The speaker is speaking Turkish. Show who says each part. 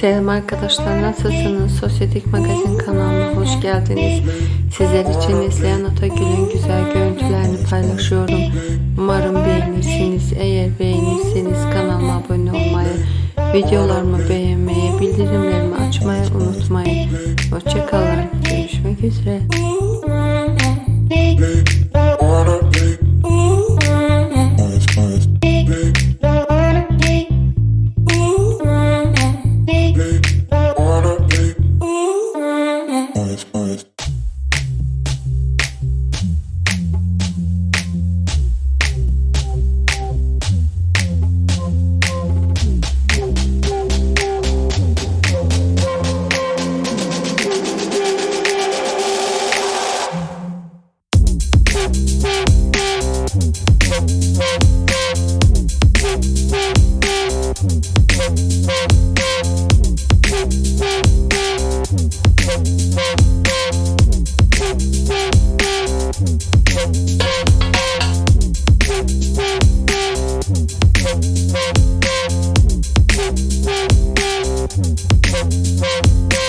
Speaker 1: Selam arkadaşlar nasılsınız? Sosyetik Magazin kanalına hoş geldiniz. Sizler için Neslihan Atagül'ün güzel görüntülerini paylaşıyorum. Umarım beğenirsiniz. Eğer beğenirseniz kanalıma abone olmayı, videolarımı beğenmeyi, bildirimlerimi açmayı unutmayın. Hoşçakalın. Görüşmek üzere.
Speaker 2: Thank